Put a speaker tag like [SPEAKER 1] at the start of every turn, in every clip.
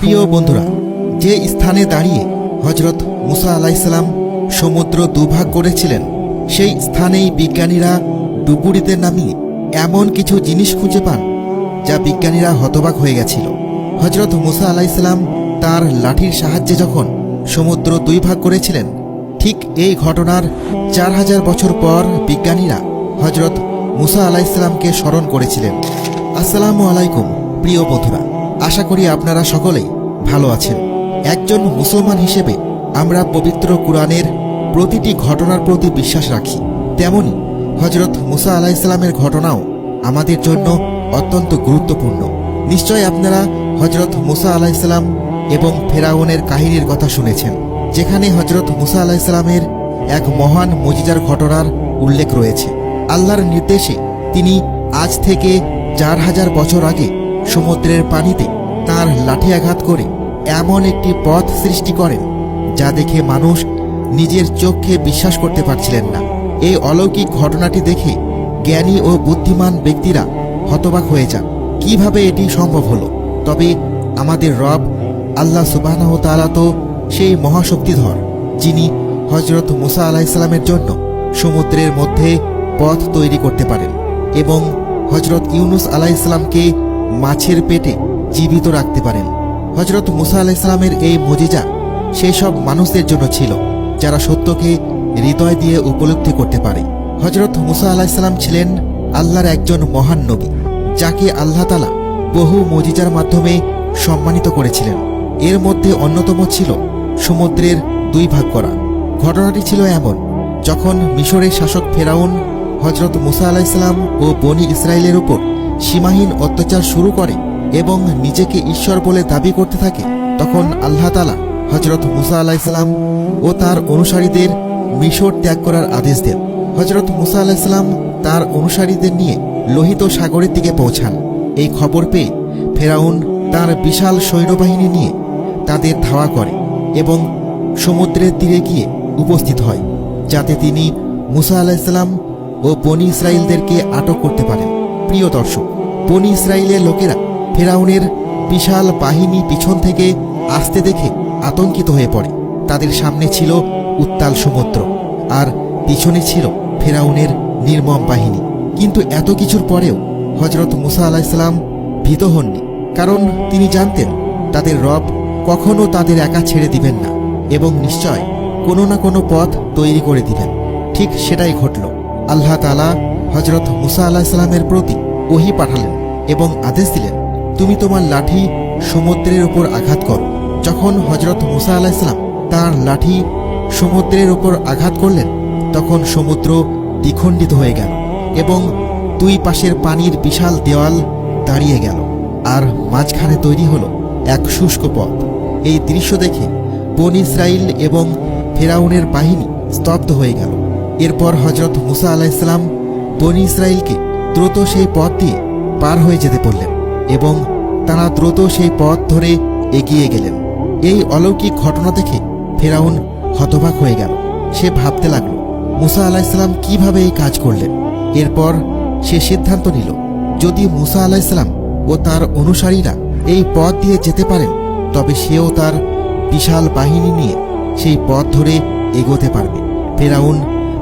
[SPEAKER 1] প্রিয় বন্ধুরা, যে স্থানে দাঁড়িয়ে হজরত মুসা আলাইসালাম সমুদ্র দুভাগ করেছিলেন, সেই স্থানেই বিজ্ঞানীরা ডুবুরিতে নামিয়ে এমন কিছু জিনিস খুঁজে পান, যা বিজ্ঞানীরা হতবাক হয়ে গেছিল। হজরত মুসা আলাইসালাম তার লাঠির সাহায্যে যখন সমুদ্র দুই ভাগ করেছিলেন, ঠিক এই ঘটনার চার হাজার বছর পর বিজ্ঞানীরা হজরত মুসা আলাইসালামকে স্মরণ করেছিলেন। আসসালামু আলাইকুম, প্রিয় বন্ধুরা। আশা করি আপনারা সকলেই ভালো আছেন। একজন মুসলমান হিসেবে আমরা পবিত্র কোরআনের প্রতিটি ঘটনার প্রতি বিশ্বাস রাখি। তেমনি হজরত মুসা আলাইসালামের ঘটনাও আমাদের জন্য অত্যন্ত গুরুত্বপূর্ণ। নিশ্চয় আপনারা হজরত মুসা আলাইসালাম এবং ফেরাউনের কাহিনীর কথা শুনেছেন, যেখানে হজরত মুসা আলাইসালামের এক মহান মজিজার ঘটনার উল্লেখ রয়েছে। আল্লাহর নির্দেশে তিনি আজ থেকে চার হাজার বছর আগে সমুদ্রের পানিতে তার লাঠি আঘাত করে এমন একটি পথ সৃষ্টি করেন, যা দেখে মানুষ নিজের চোখে বিশ্বাস করতে পারছিলেন না। এই অলৌকিক ঘটনাটি দেখে জ্ঞানী ও বুদ্ধিমান ব্যক্তিরা হতবাক হয়ে যান। কীভাবে এটি সম্ভব হলো? তবে আমাদের রব, আল্লাহ সুবাহ তালা তো সেই মহাশক্তিধর, যিনি হজরত মুসা আলাহিসাল্লামের জন্য সমুদ্রের মধ্যে পথ তৈরি করতে পারেন এবং হজরত ইউনুস আলাইসালামকে মাছের পেটে জীবিত রাখতে পারেন। হজরত মুসা আলাইসালামের এই মজিজা সেই সব মানুষদের জন্য ছিল, যারা সত্যকে হৃদয় দিয়ে উপলব্ধি করতে পারে। হজরত মুসা আলাইসালাম ছিলেন আল্লাহর একজন মহান নবী, যাকে আল্লাহ তালা বহু মজিজার মাধ্যমে সম্মানিত করেছিলেন। এর মধ্যে অন্যতম ছিল সমুদ্রের দুই ভাগ করা। ঘটনাটি ছিল এমন, যখন মিশরের শাসক ফেরাউন হজরত মুসা আলাইসালাম ও বনি ইসরায়েলের উপর সীমাহীন অত্যাচার শুরু করে এবং নিজেকে ঈশ্বর বলে দাবি করতে থাকে, তখন আল্লাহ তালা হজরত মুসা আলাইসালাম ও তার অনুসারীদের মিশর ত্যাগ করার আদেশ দেন। হজরত মুসা আলাইসালাম তার অনুসারীদের নিয়ে লোহিত সাগরের দিকে পৌঁছান। এই খবর পেয়ে ফেরাউন তার বিশাল সৈন্যবাহিনী নিয়ে তাদের ধাওয়া করে এবং সমুদ্রের তীরে গিয়ে উপস্থিত হয়, যাতে তিনি মুসা আলাহিসাল্লাম ও বনি ইসরায়েলদেরকে আটক করতে পারেন। প্রিয় দর্শক, বনি ইসরায়েলের লোকেরা ফেরাউনের বিশাল বাহিনী পিছন থেকে আসতে দেখে আতঙ্কিত হয়ে পড়ে। তাদের সামনে ছিল উত্তাল সমুদ্র, আর পিছনে ছিল ফেরাউনের নির্মম বাহিনী। কিন্তু এত কিছুর পরেও হজরত মুসা আলাহিসাল্লাম ভীত হননি, কারণ তিনি জানতেন তাদের রব কখনো তাদের একা ছেড়ে দিবেন না এবং নিশ্চয় কোনো না কোনো পথ তৈরি করে দিবেন। ঠিক সেটাই ঘটল। আল্লাহ তালা হজরত মুসা আলাহিসাল্লামের প্রতি ওহি পাঠালেন এবং আদেশ দিলেন তুমি তোমার লাঠি সমুদ্রের ওপর আঘাত করো। যখন হজরত মুসা আলাহিসাল্লাম তার লাঠি সমুদ্রের ওপর আঘাত করলেন, তখন সমুদ্র দ্বিখণ্ডিত হয়ে গেল এবং দুই পাশের পানির বিশাল দেওয়াল দাঁড়িয়ে গেল আর মাঝখানে তৈরি হলো এক শুষ্ক পথ। এই দৃশ্য দেখে বন ইসরায়েল এবং ফেরাউনের বাহিনী স্তব্ধ হয়ে গেল। এরপর হজরত মুসা আলাহিসাল্লাম বনি ইসরায়েলকে দ্রুত সেই পথ দিয়ে পার হয়ে যেতে বললেন। এবং তারা দ্রুত সেই পথ ধরে এগিয়ে গেলেন। এই অলৌকিক ঘটনা দেখে ফেরাউন হতবাক হয়ে গেল। সে ভাবতে লাগল, মুসা আলাহিসাল্লাম কীভাবে এই কাজ করলেন? এরপর সে সিদ্ধান্ত নিল, যদি মুসা আলাহিসাল্লাম ও তার অনুসারীরা এই পথ দিয়ে যেতে পারেন, তবে সেও তার বিশাল বাহিনী নিয়ে সেই পথ ধরে এগোতে পারবে। ফেরাউন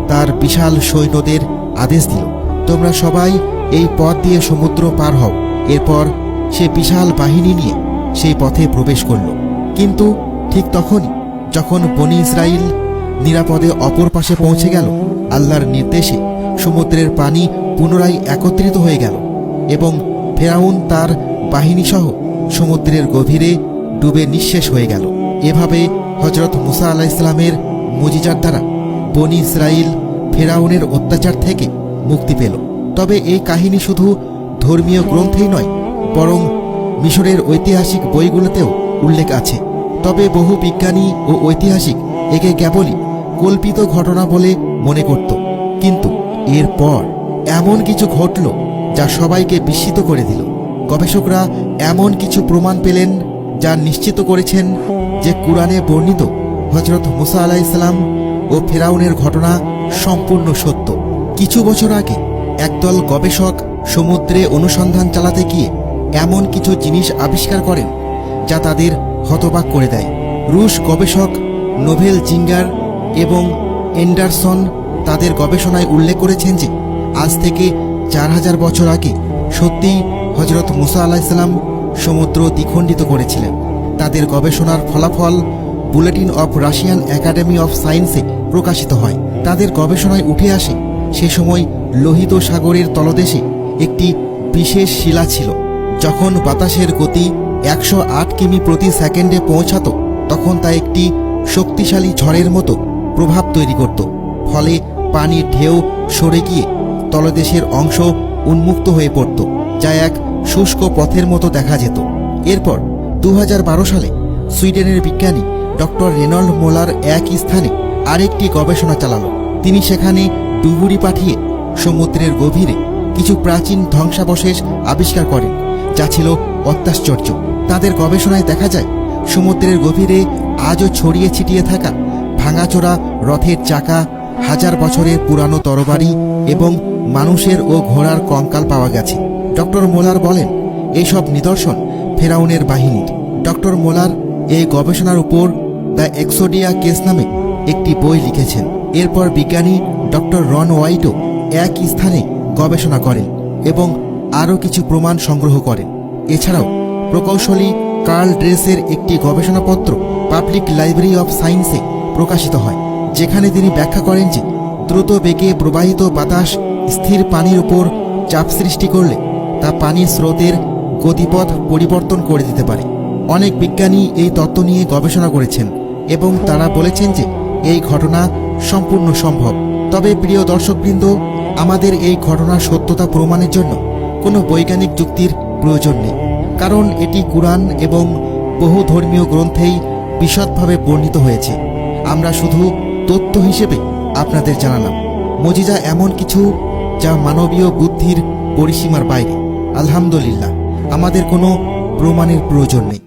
[SPEAKER 1] তার বিশাল সৈন্যদের আদেশ দিল, তোমরা সবাই এই পথ দিয়ে সমুদ্র পার হও। এরপর সে বিশাল বাহিনী নিয়ে সেই পথে প্রবেশ করল। কিন্তু ঠিক তখনই যখন বনি ইসরায়েল নিরাপদে অপর পাশে পৌঁছে গেল, আল্লাহর নির্দেশে সমুদ্রের পানি পুনরায় একত্রিত হয়ে গেল এবং ফেরাউন তার বাহিনীসহ সমুদ্রের গভীরে ডুবে নিঃশেষ হয়ে গেল। এভাবে হজরত মুসা আলাহ ইসলামের মুজিজার দ্বারা বনি ইসরায়েল ফেরাউনের অত্যাচার থেকে মুক্তি পেল। তবে এই কাহিনী শুধু ধর্মীয় গ্রন্থেই নয়, বরং মিশরের ঐতিহাসিক বইগুলোতেও উল্লেখ আছে। তবে বহু বিজ্ঞানী ও ঐতিহাসিক একে কেবলই কল্পিত ঘটনা বলে মনে করত। কিন্তু এরপর এমন কিছু ঘটল যা সবাইকে বিস্মিত করে দিল। গবেষকরা এমন কিছু প্রমাণ পেলেন যা নিশ্চিত করেছেন যে কোরআনে বর্ণিত হজরত মুসা ইসলাম ও ফেরাউনের ঘটনা সম্পূর্ণ সত্য। কিছু বছর আগে একদল গবেষক সমুদ্রে অনুসন্ধান চালাতে গিয়ে এমন কিছু জিনিস আবিষ্কার করেন যা তাদের হতবাক করে দেয়। রুশ গবেষক নোভেল জিঙ্গার এবং এন্ডারসন তাদের গবেষণায় উল্লেখ করেছেন যে, আজ থেকে চার হাজার বছর আগে সত্যিই হজরত মুসা আলাহিসাল্লাম সমুদ্র দ্বিখণ্ডিত করেছিলেন। তাদের গবেষণার ফলাফল bulletin of Russian academy of সায়েন্সে প্রকাশিত হয়। তাদের গবেষণায় উঠে আসে, সে সময় লোহিত সাগরের তলদেশে একটি বিশেষ শিলা ছিল। যখন বাতাসের গতি একশো আট কিমি প্রতি সেকেন্ডে পৌঁছাতো, তখন তা একটি শক্তিশালী ঝড়ের মতো প্রভাব তৈরি করত। ফলে পানির ঢেউ সরে গিয়ে তলদেশের অংশ উন্মুক্ত হয়ে পড়ত, যা এক শুষ্ক পথের মতো দেখা যেত। এরপর দু হাজার বারো সালে সুইডেনের বিজ্ঞানী ডক্টর রেনল্ড মোলার এক স্থানে আরেকটি গবেষণা চালালো। তিনি সেখানে ডুবুরি পাঠিয়ে সমুদ্রের গভীরে কিছু প্রাচীন ধ্বংসাবশেষ আবিষ্কার করেন, যা ছিল অত্যাশ্চর্য। তাদের গবেষণায় দেখা যায়, সমুদ্রের গভীরে আজও ছড়িয়ে ছিটিয়ে থাকা ভাঙাচোরা রথের চাকা, হাজার বছরের পুরানো তরবারি এবং মানুষের ও ঘোড়ার কঙ্কাল পাওয়া গেছে। ডক্টর মোলার বলেন, এইসব নিদর্শন ফেরাউনের বাহিনীর ডক্টর মোলার এই গবেষণার উপর দ্য এক্সোডিয়া কেস নামে একটি বই লিখেছেন। এরপর বিজ্ঞানী ডক্টর রন ওয়াইটও একই স্থানে গবেষণা করেন এবং আরও কিছু প্রমাণ সংগ্রহ করেন এছাড়াও, প্রকৌশলী কার্ল ড্রেসের একটি গবেষণাপত্র পাবলিক লাইব্রেরি অফ সায়েন্সে প্রকাশিত হয়, যেখানে তিনি ব্যাখ্যা করেন যে দ্রুত বেগে প্রবাহিত বাতাস স্থির পানির উপর চাপ সৃষ্টি করলে তা পানির স্রোতের গতিপথ পরিবর্তন করে দিতে পারে। অনেক বিজ্ঞানী এই তত্ত্ব নিয়ে গবেষণা করেছেন এবং তারা বলেছেন যে এই ঘটনা সম্পূর্ণ সম্ভব। তবে প্রিয় দর্শকবৃন্দ আমাদের এই ঘটনার সত্যতা প্রমাণের জন্য কোনো বৈজ্ঞানিক যুক্তির প্রয়োজন নেই। কারণ এটি কুরআন এবং বহু ধর্মীয় গ্রন্থেই বিশদভাবে বর্ণিত হয়েছে। আমরা শুধু তথ্য হিসেবে আপনাদের জানালাম। মজিজা এমন কিছু যা মানবীয় বুদ্ধির পরিসীমার বাইরে। আলহামদুলিল্লাহ, আমাদের কোনো প্রমাণের প্রয়োজন নেই।